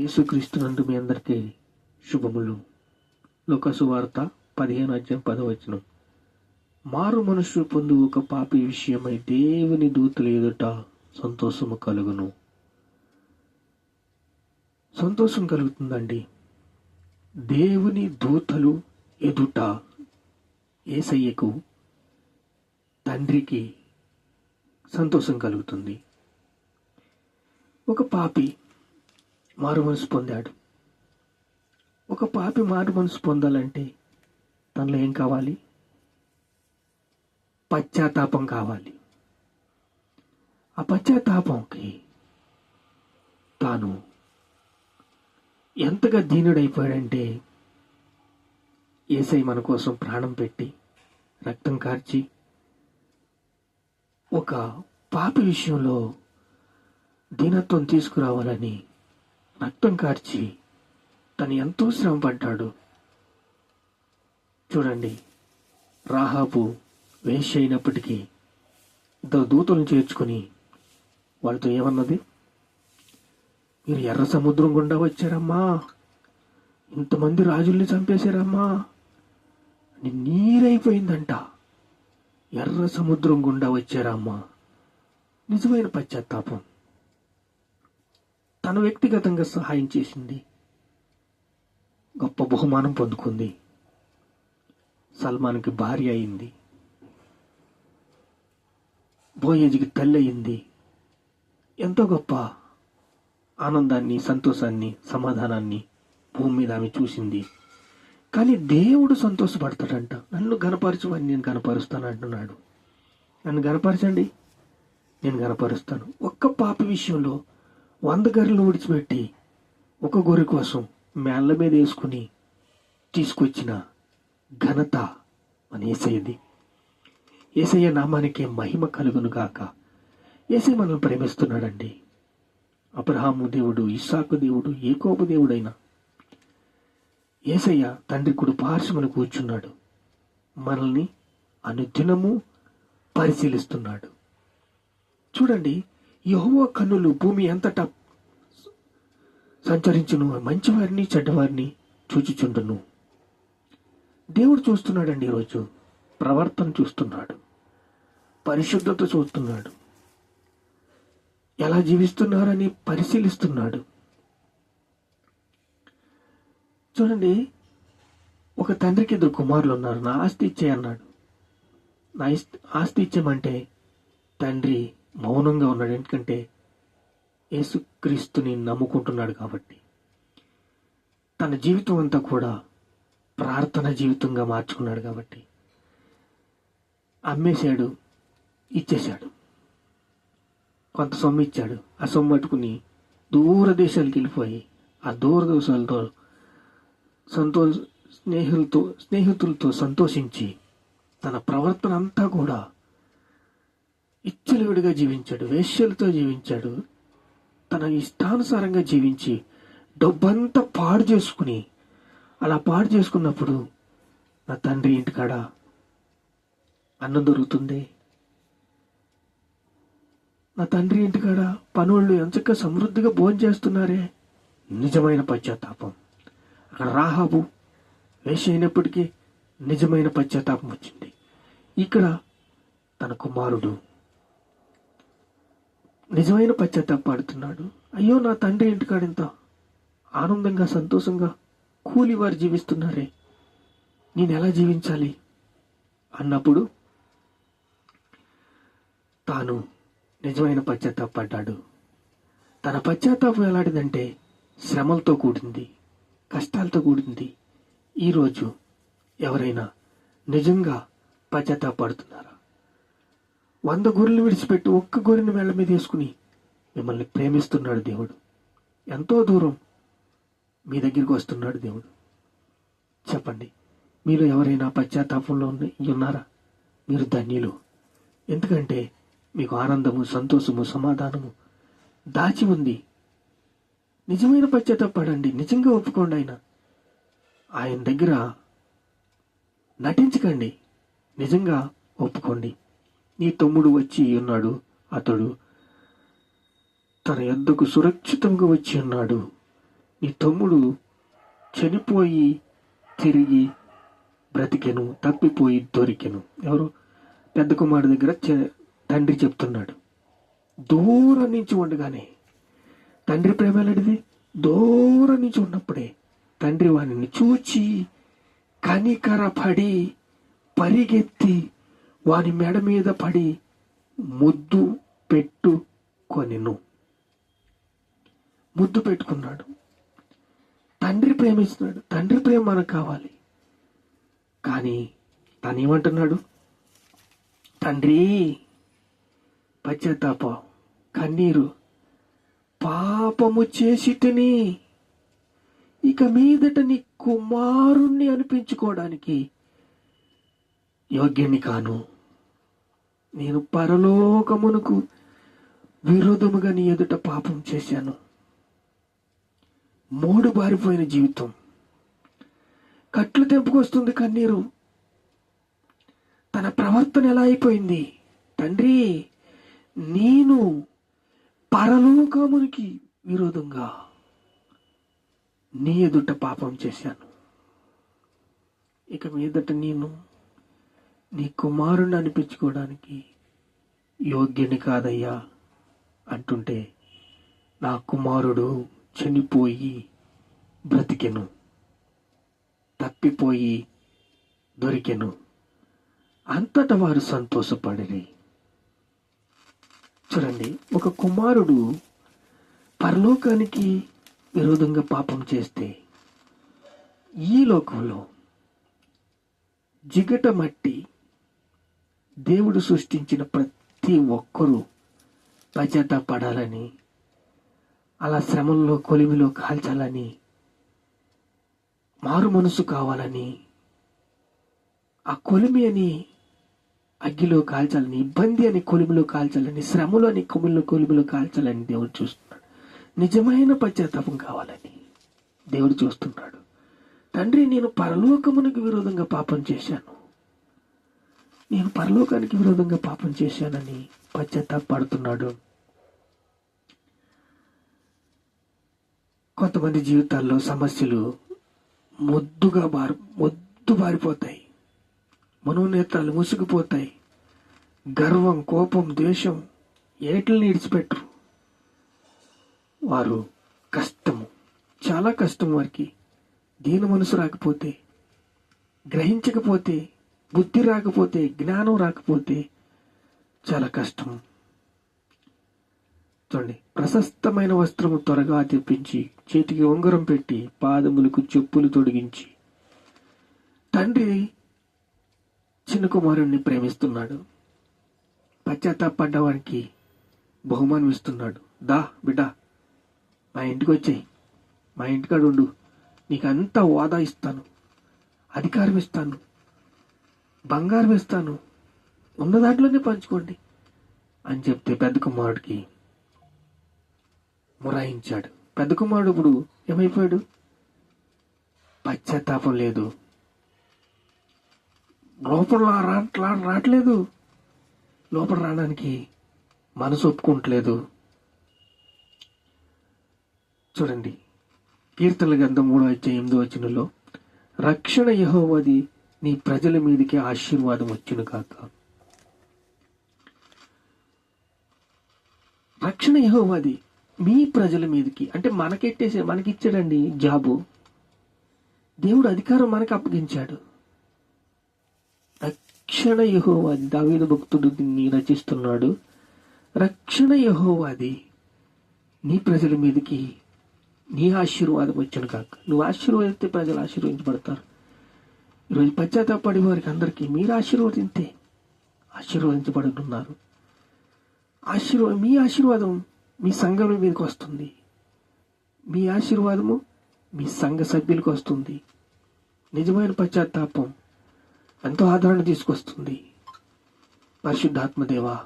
యేసుక్రీస్తునందు మీ అందరికీ శుభములు. లోకసు వార్త పదిహేను అధ్యాయం పదవచనం మారు మనుషులు పొందు ఒక పాపి విషయమై దేవుని దూతలు ఎదుట సంతోషము కలుగును. సంతోషం కలుగుతుందండి. దేవుని దూతలు ఎదుట ఏసయ్యకు తండ్రికి సంతోషం కలుగుతుంది. ఒక పాపి మారు మనసు పొందాడు. ఒక పాపి మారు మనసు పొందాలంటే తనలో ఏం కావాలి? పశ్చాత్తాపం కావాలి. ఆ పశ్చాత్తాపంకి తాను ఎంతగా దీనుడైపోయాడంటే ఏసై మన కోసం ప్రాణం పెట్టి రక్తం కార్చి ఒక పాపి విషయంలో దీనత్వం తీసుకురావాలని రక్తం కార్చి తను ఎంతో శ్రమ పడ్డాడు చూడండి రాహాబు వేష అయినప్పటికీ ఇద్దరు దూతలను చేర్చుకుని వాళ్ళతో ఏమన్నది? మీరు ఎర్ర సముద్రం గుండా వచ్చారమ్మా. ఇంతమంది రాజుల్ని చంపేశారమ్మా. అని నీరైపోయిందంట. ఎర్ర సముద్రం గుండా వచ్చారమ్మా. నిజమైన పశ్చాత్తాపం. తను వ్యక్తిగతంగా సహాయం చేసింది. గొప్ప బహుమానం పొందుకుంది. సల్మాన్కి భార్య అయింది. బోయేజ్కి తల్లి అయింది. ఎంతో గొప్ప ఆనందాన్ని సంతోషాన్ని సమాధానాన్ని భూమి మీద ఆమె చూసింది. కానీ దేవుడు సంతోషపడతాడంట. నన్ను గనపరచమని నేను గనపరుస్తాను అంటున్నాడు. నన్ను గనపరచండి నేను గనపరుస్తాను ఒక్క పాప విషయంలో వంద గర్రెలు విడిచిపెట్టి ఒక గొర్రె కోసం మేళ్ళ మీద వేసుకుని తీసుకొచ్చిన ఘనత మన ఏసయ్యది. ఏసయ్య నామానికి మహిమ కలుగును గాక. ఏసై మనల్ని ప్రేమిస్తున్నాడండి. అబ్రహాము దేవుడు ఇస్సాకు దేవుడు ఏకోప దేవుడైన ఏసయ్య తండ్రి కుడి పార్శ్వమును కూర్చున్నాడు. మనల్ని అనుదినము పరిశీలిస్తున్నాడు. చూడండి యహోవా కన్నులు భూమి అంతటా సంచరించును. మంచివారిని చెడ్డవారిని చూచుచుండును. దేవుడు చూస్తున్నాడండి ఈరోజు. ప్రవర్తన చూస్తున్నాడు. పరిశుద్ధత చూస్తున్నాడు. ఎలా జీవిస్తున్నారని పరిశీలిస్తున్నాడు. చూడండి ఒక తండ్రికి ఇద్దరు కుమారులు ఉన్నారు. నా ఆస్తి ఇచ్చే అన్నాడు. నా ఆస్తి ఇచ్చామంటే తండ్రి మౌనంగా ఉన్నాడు. ఎందుకంటే యేసుక్రీస్తుని నమ్ముకుంటున్నాడు కాబట్టి. తన జీవితం అంతా కూడా ప్రార్థన జీవితంగా మార్చుకున్నాడు కాబట్టి. అమ్మేశాడు ఇచ్చేశాడు. కొంత సొమ్ము ఇచ్చాడు. ఆ సొమ్ము పట్టుకుని దూరదేశాలకు వెళ్ళిపోయి ఆ దూర దేశాలతో సంతో స్నేహితులతో స్నేహితులతో సంతోషించి తన ప్రవర్తన అంతా కూడా ఇచ్చలవిడిగా జీవించాడు వేశ్యలతో జీవించాడు. తన ఇష్టానుసారంగా జీవించి డబ్బంతా పాడు చేసుకుని అలా పాడు చేసుకున్నప్పుడు నా తండ్రి ఇంటికాడ అన్నం దొరుకుతుంది? నా తండ్రి ఇంటికాడ పనులు ఎంచక్క సమృద్ధిగా భోజనం చేస్తున్నారే? నిజమైన పశ్చాత్తాపం. అక్కడ రాహాబు వేష అయినప్పటికీ నిజమైన పశ్చాత్తాపం వచ్చింది. ఇక్కడ తన కుమారుడు నిజమైన పశ్చాత్తాపడుతున్నాడు అయ్యో నా తండ్రి ఇంటికాడింత ఆనందంగా సంతోషంగా కూలి వారు జీవిస్తున్నారే. నేను ఎలా జీవించాలి? అన్నప్పుడు తాను నిజమైన పశ్చాత్తాపడ్డాడు తన పశ్చాత్తాపం ఎలాంటిదంటే శ్రమలతో కూడింది కష్టాలతో కూడింది. ఈరోజు ఎవరైనా నిజంగా పశ్చాత్తాపడుతున్నారా వంద గొర్రెలు విడిచిపెట్టి ఒక్క గొర్రెని మెళ్ళ మీద వేసుకుని మిమ్మల్ని ప్రేమిస్తున్నాడు దేవుడు. ఎంతో దూరం మీ దగ్గరికి వస్తున్నాడు దేవుడు. చెప్పండి మీరు ఎవరైనా పశ్చాత్తాపంలో ఉన్నారా? మీరు ధన్యులు. ఎందుకంటే మీకు ఆనందము సంతోషము సమాధానము దాచి ఉంది. నిజమైన పశ్చాత్తాపడండి నిజంగా ఒప్పుకోండి ఆయన. ఆయన దగ్గర నటించకండి నిజంగా ఒప్పుకోండి. నీ తమ్ముడు వచ్చి ఉన్నాడు. అతడు తన యొద్దకు సురక్షితంగా వచ్చి ఉన్నాడు. నీ తమ్ముడు చనిపోయి తిరిగి బ్రతికెను తప్పిపోయి దొరికెను. ఎవరు? పెద్ద కుమారుడు దగ్గర చె- తండ్రి చెప్తున్నాడు. దూరం నుంచి ఉండగానే తండ్రి ప్రేమ ఎలాంటిది? దూరం నుంచి ఉన్నప్పుడే తండ్రి వాణిని చూచి కనికరపడి పరిగెత్తి వాని మెడ మీద పడి ముద్దు పెట్టుకొనిను ముద్దు పెట్టుకున్నాడు. తండ్రి ప్రేమిస్తున్నాడు. తండ్రి ప్రేమ మనకు కావాలి. కానీ తనేమంటున్నాడు? తండ్రి పశ్చాత్తాపం కన్నీరు పాపము చేసిటిని ఇక మీదట నీ కుమారుణ్ణి అనిపించుకోవడానికి యోగ్యుని కాను. నేను పరలోకమునకు విరోధముగా నీ ఎదుట పాపం చేశాను. మూడు బారిపోయిన జీవితం. కట్లు తెంపుకొస్తుంది కన్నీరు. తన ప్రవర్తన ఎలా అయిపోయింది? తండ్రి నేను పరలోకమునికి విరోధంగా నీ ఎదుట పాపం చేశాను. ఇక మీదట నేను నీ కుమారుని అనిపించుకోవడానికి యోగ్యుని కాదయ్యా అంటుంటే నా కుమారుడు చనిపోయి బ్రతికెను తప్పిపోయి దొరికెను. అంతట వారు సంతోషపడిరి. చూడండి ఒక కుమారుడు పరలోకానికి విరోధంగా పాపం చేస్తే ఈ లోకంలో జిగట మట్టి దేవుడు సృష్టించిన ప్రతి ఒక్కరూ పడాలని అలా శ్రమంలో కొలిమిలో కాల్చాలని మారు మనసు కావాలని ఆ కొలిమి అని అగ్గిలో కాల్చాలని ఇబ్బంది అని కొలిమిలో కాల్చాలని శ్రమలు అని కొమిలో కొలిమిలో కాల్చాలని దేవుడు చూస్తున్నాడు. నిజమైన పశ్చాత్తాపం కావాలని దేవుడు చూస్తున్నాడు. తండ్రి నేను పరలోకమునకు విరోధంగా పాపం చేశాను. నేను పరలోకానికి విరోధంగా పాపం చేశానని పశ్చాత్తాపడుతున్నాడు కొంతమంది జీవితాల్లో సమస్యలు మొద్దుగా బారు మొద్దు బారిపోతాయి. మనోనేత్రాలు మూసుకుపోతాయి గర్వం కోపం ద్వేషం ఏటల్ని ఇడిచిపెట్టరు. వారు కష్టము చాలా కష్టం వారికి. దీని మనసు రాకపోతే గ్రహించకపోతే బుద్ధి రాకపోతే జ్ఞానం రాకపోతే చాలా కష్టం. చూడండి ప్రశస్తమైన వస్త్రము త్వరగా తెప్పించి చేతికి ఉంగరం పెట్టి పాదములకు చెప్పులు తొడిగించి తండ్రి చిన్న కుమారుణ్ణి ప్రేమిస్తున్నాడు. పశ్చాత్తాపడ్డవానికి బహుమానం ఇస్తున్నాడు. దా బిడ్డ మా ఇంటికి వచ్చాయి. మా ఇంటికాడు ఉండు నీకు అంతా ఇస్తాను. అధికారం ఇస్తాను. బంగారం ఇస్తాను. ఉన్న దాంట్లోనే పంచుకోండి అని చెప్తే పెద్ద కుమారుడికి మొరాయించాడు. పెద్ద కుమారుడు ఇప్పుడు ఏమైపోయాడు? పశ్చాత్తాపం లేదు. లోపల రాట్లా రావట్లేదు. లోపల రావడానికి మనసు ఒప్పుకుంటలేదు. చూడండి కీర్తన గ్రంథం మూడో వచ్చే ఎనిమిదో వచ్చినలో రక్షణ యహోవది నీ ప్రజల మీదకి ఆశీర్వాదం వచ్చును కాక. రక్షణ యహోవాది మీ ప్రజల మీదకి అంటే మనకెట్టేసే మనకిచ్చాడండి జాబు. దేవుడు అధికారం మనకు అప్పగించాడు. రక్షణ యహోవాది దావీద భక్తుడు దీన్ని రచిస్తున్నాడు. రక్షణ యహోవాది నీ ప్రజల మీదకి నీ ఆశీర్వాదం వచ్చాను కాక. నువ్వు ఆశీర్వదిస్తే ప్రజలు ఆశీర్వదించబడతారు. ఈరోజు పశ్చాత్తాపడి వారికి అందరికీ మీరు ఆశీర్వదింతే ఆశీర్వదించబడుతున్నారు. ఆశీర్వాదం మీ ఆశీర్వాదం మీ సంఘం మీదకి వస్తుంది. మీ ఆశీర్వాదము మీ సంఘ సభ్యులకు వస్తుంది. నిజమైన పశ్చాత్తాపం ఎంతో ఆదరణ తీసుకొస్తుంది. పరిశుద్ధాత్మదేవ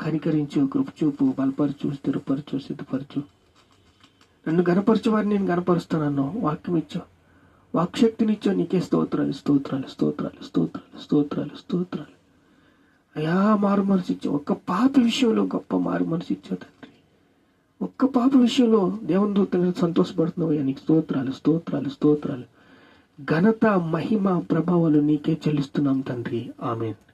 కనికరించు కృపచూపు బలపరచు స్థిరపరచు సిద్ధపరచు. నన్ను గనపరచు వారిని నేను గనపరుస్తానన్నావు వాక్యం ఇచ్చావు. వాక్శక్తినిచ్చో నీకే స్తోత్రాలు స్తోత్రాలు స్తోత్రాలు స్తోత్రాలు స్తోత్రాలు స్తోత్రాలు. అయా మారు మనసు ఇచ్చావు ఒక్క పాప విషయంలో గొప్ప మారు మనసు ఇచ్చావు తండ్రి. ఒక్క పాప విషయంలో దేవుని దూతలు సంతోషపడుతున్నావయ్యా నీకు స్తోత్రాలు స్తోత్రాలు స్తోత్రాలు. ఘనత మహిమ ప్రభావాలు నీకే చెల్లిస్తున్నాం తండ్రి. ఆమెన్.